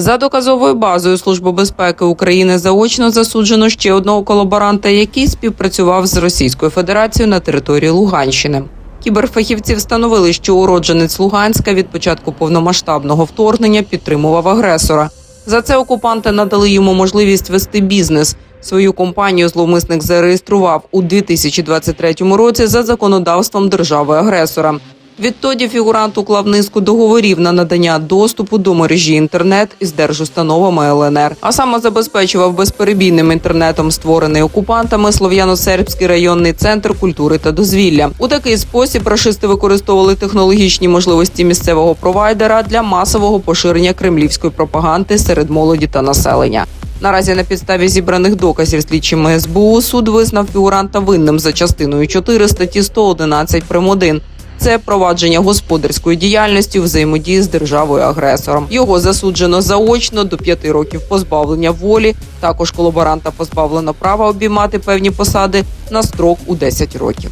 За доказовою базою Служби безпеки України заочно засуджено ще одного колаборанта, який співпрацював з Російською Федерацією на території Луганщини. Кіберфахівці встановили, що уродженець Луганська від початку повномасштабного вторгнення підтримував агресора. За це окупанти надали йому можливість вести бізнес. Свою компанію зловмисник зареєстрував у 2023 році за законодавством держави-агресора. Відтоді фігурант уклав низку договорів на надання доступу до мережі інтернет із держустановами ЛНР, а саме забезпечував безперебійним інтернетом створений окупантами Слов'яно-Сербський районний центр культури та дозвілля. У такий спосіб рашисти використовували технологічні можливості місцевого провайдера для масового поширення кремлівської пропаганди серед молоді та населення. Наразі на підставі зібраних доказів слідчими СБУ суд визнав фігуранта винним за частиною 4 статті 111 прим. 1. Це провадження господарської діяльності взаємодії з державою агресором. Його засуджено заочно до п'яти років позбавлення волі. Також колаборанта позбавлено права обіймати певні посади на строк у 10 років.